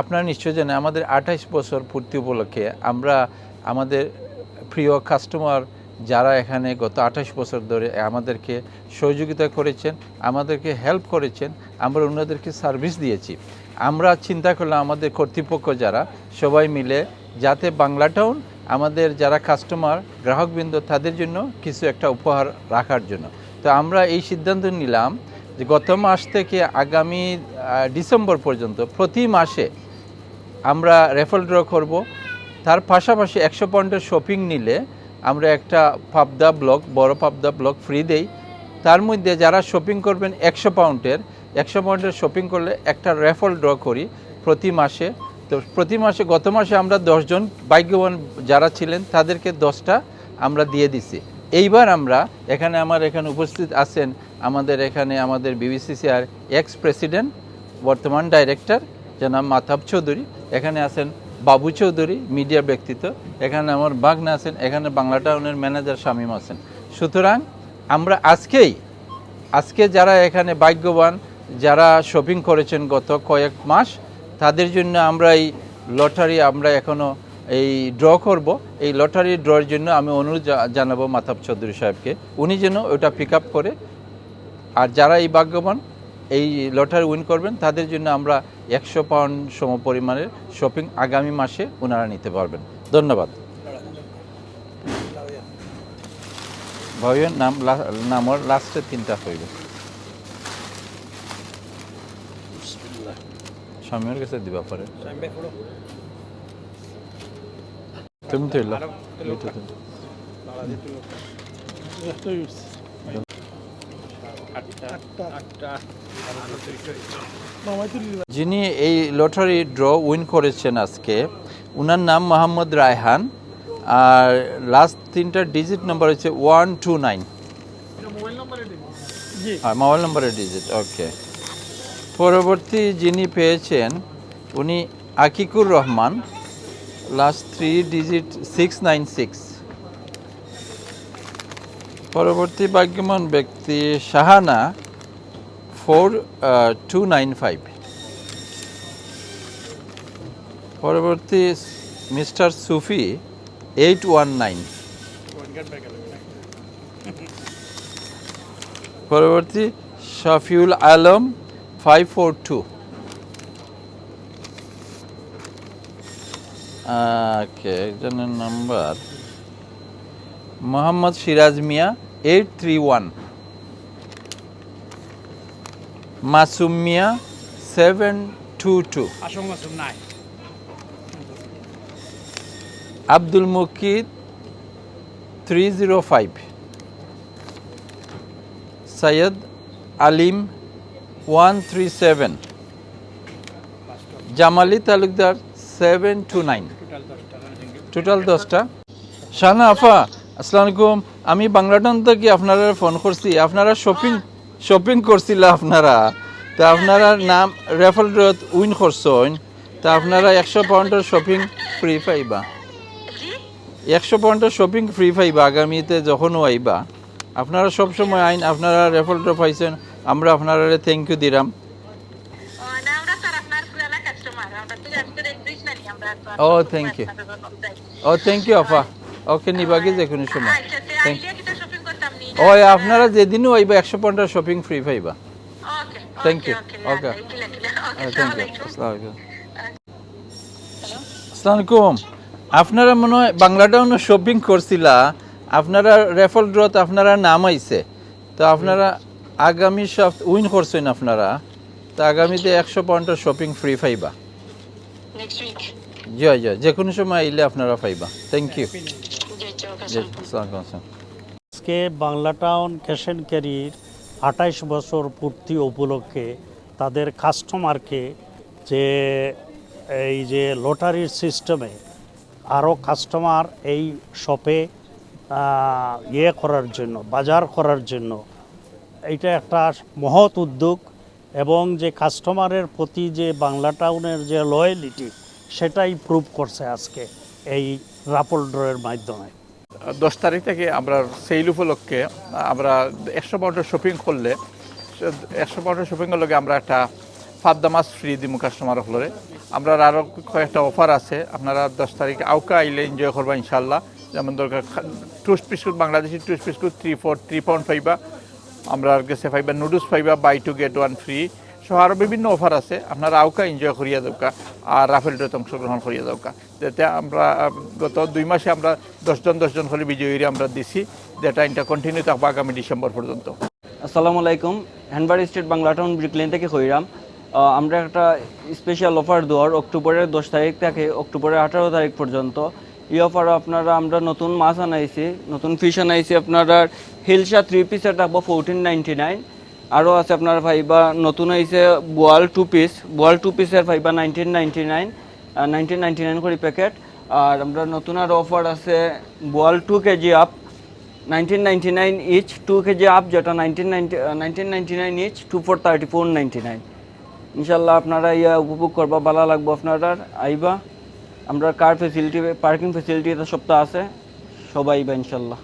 আপনারা নিশ্চয় জানেন, আমাদের আঠাইশ বছর পূর্তি উপলক্ষে আমরা আমাদের প্রিয় কাস্টমার যারা এখানে গত আঠাশ বছর ধরে আমাদেরকে সহযোগিতা করেছেন, আমাদেরকে হেল্প করেছেন, আমরা ওনাদেরকে সার্ভিস দিয়েছি। আমরা চিন্তা করলাম, আমাদের কর্তৃপক্ষ যারা, সবাই মিলে যাতে বাংলা টাউন আমাদের যারা কাস্টমার গ্রাহকবৃন্দ, তাদের জন্য কিছু একটা উপহার রাখার জন্য। তো আমরা এই সিদ্ধান্ত নিলাম যে গত মাস থেকে আগামী ডিসেম্বর পর্যন্ত প্রতি মাসে আমরা রেফাল ড্র করব। তার পাশাপাশি একশো পয়েন্টের শপিং নিলে আমরা একটা পাবদা ব্লক, বড় পাবদা ব্লক ফ্রি দেই। তার মধ্যে যারা শপিং করবেন একশো পাউন্ডের একশো পাউন্ডের শপিং করলে একটা রেফাল ড্র করি প্রতি মাসে। তো প্রতি মাসে, গত মাসে আমরা দশজন ভাগ্যবান যারা ছিলেন তাদেরকে দশটা আমরা দিয়ে দিছি। এইবার আমরা, এখানে আমার এখানে উপস্থিত আছেন আমাদের এখানে আমাদের বিবিসিসিআর এক্স প্রেসিডেন্ট বর্তমান ডাইরেক্টর জনাব মাতাব চৌধুরী, এখানে আছেন বাবু চৌধুরী মিডিয়া ব্যক্তিত্ব, এখানে আমার বাগনা আছেন, এখানে বাংলা টাউনের ম্যানেজার শামীম আছেন। সুতরাং আমরা আজকেই, আজকে যারা এখানে ভাগ্যবান, যারা শপিং করেছেন গত কয়েক মাস, তাদের জন্য আমরা এই লটারি আমরা এখনও এই ড্র করব। এই লটারি ড্রয়ের জন্য আমি অনুরোধ জানাব মাতাব চৌধুরী সাহেবকে। উনি যেন ওটা পিক আপ করে আর যারা এই ভাগ্যবান এই লটারি উইন করবেন তাদের জন্য আমরা একশো পাউন্ড সম পরিমাণের শপিং আগামী মাসে ওনারা নিতে পারবেন ধন্যবাদ ভাইয়ের নাম নামর লাস্টে তিনটা হইব স্বামীর কাছে দিবা পারে তুমি তো। যিনি এই লটারি ড্র উইন করেছেন আজকে ওনার নাম মোহাম্মদ রায়হান আর লাস্ট তিনটা ডিজিট নাম্বার হচ্ছে ওয়ান টু নাইন হ্যাঁ মোবাইল নম্বরের ডিজিট ওকে পরবর্তী যিনি পেয়েছেন উনি Akikur Rahman last three digit six nine six পরবর্তী ভাগ্যবান ব্যক্তি Shahana four two nine five. পরবর্তী mister Sufi eight one nine. পরবর্তী Shafiul Alam five four two. একজনের number? Mohammad Siraj Mia eight three one Masum Mia seven two two Abdul Mukid three zero five Syed Alim one three seven Jamali Talukdar seven two nine total দশটা total দশটা। শাহানা আফা আসসালামু আলাইকুম। আমি বাংলাটাউন থেকে আপনারা phone করছি? আপনারা শপিং শপিং করছিল আপনারা। তা আপনারা নাম রেফাল ড্রত উইন করছেন। তা আপনারা একশো পাউন্ডের শপিং ফ্রি পাইবা। একশো পাউন্ডের শপিং ফ্রি পাইবা আগামীতে যখনও আইবা। আপনারা সবসময় আইন আপনারা রেফাল ড্র পাইছেন আমরা আপনারা থ্যাংক ইউ দিলাম ও থ্যাংক ইউ ও থ্যাংক ইউ আফা ওকে নিবাগে যে কোনো সময়। আচ্ছা করতাম নি। ওই আপনারা যেদিনও আইবা একশো পঞ্চাশ শপিং ফ্রি পাইবা। Okay Thank you. Okay thank আসসালামু ইউ আলাইকুম। আসসালামাইকুম আপনারা মনে হয় বাংলাটাউনে শপিং করছিলা আপনারা রেফল ড্রত আপনারা নাম আইছে। তো আপনারা আগামী সপ্তাহ উইন করছেন আপনারা তো আগামীতে একশো পয়েন্টের শপিং ফ্রি পাইবা। নেক্সট উইক জয় জয় যে কোনো সময় আইলে আপনারা পাইবা। থ্যাংক ইউ আজকে বাংলা টাউন ক্যাশ অ্যান্ড ক্যারির আঠাইশ বছর পূর্তি উপলক্ষে তাদের কাস্টমারকে যে এই যে লটারির সিস্টেমে আরও কাস্টমার এই শপে ইয়ে করার জন্য বাজার করার জন্য এইটা একটা মহৎ উদ্যোগ এবং যে কাস্টমারের প্রতি যে বাংলা টাউনের যে লয়ালিটি সেটাই প্রুভ করছে আজকে এই রাপল ড্রয়ের মাধ্যমে। দশ তারিখ থেকে আমরা সেল উপলক্ষে আমরা একশো পাউন্ডের শপিং করলে, একশো পাউন্ডের শপিংয়ের লগে আমরা একটা ফাদ্দা মাছ ফ্রি দিমু কাস্টমার হলরে। আমরা আরও কয়েকটা অফার আছে, আপনারা দশ তারিখে আউকা আইলে এনজয় করবা ইনশাল্লাহ যেমন দরকার toast biscuit Bangladeshi toast biscuit three four three pound পাইবা আমরা গেছে পাইবা নুডলস পাইবা buy two get one free সহ আরও বিভিন্ন অফার আছে। আপনারা আউকা এনজয় করিয়া দৌকা আর রাফেল রাফেলটোতে অংশগ্রহণ করিয়া দৌকা যাতে আমরা গত দুই মাসে আমরা দশজন দশজন করে বিজয়ী আমরা দিছি। যেটা এটা কন্টিনিউ থাকব আগামী ডিসেম্বর পর্যন্ত। আসসালামু আলাইকুম। Hanbury street Bangla town Brick Lane থেকে হইরাম। আমরা একটা স্পেশাল অফার দেওয়ার অক্টোবরের দশ তারিখ থেকে অক্টোবরের আঠারো তারিখ পর্যন্ত। এই অফার আপনারা, আমরা নতুন মাছ আনাইছি, নতুন ফিশ আনাইছি। আপনারা হিলসা থ্রি পিসের থাকব ফোরটিন নাইনটি নাইন আরও আছে আপনার ভাইবা নতুন আইছে বোয়াল টু পিস বোয়াল টু পিসের viva nineteen ninety nine nineteen ninety nine করে প্যাকেট আর আমরা নতুন আর অফার আছে বোয়াল two KG up 1999 each 2 kg up যেটা 1999 each two four thirty four ninety nine ইনশাল্লাহ আপনারা ইয়া উপভোগ করবা, ভালো লাগবো আপনারা। আইবা, আমরা কার ফেসিলিটি পার্কিং ফেসিলিটি এটা সপ্তাহ আছে, সবাই আইবা ইনশাল্লাহ।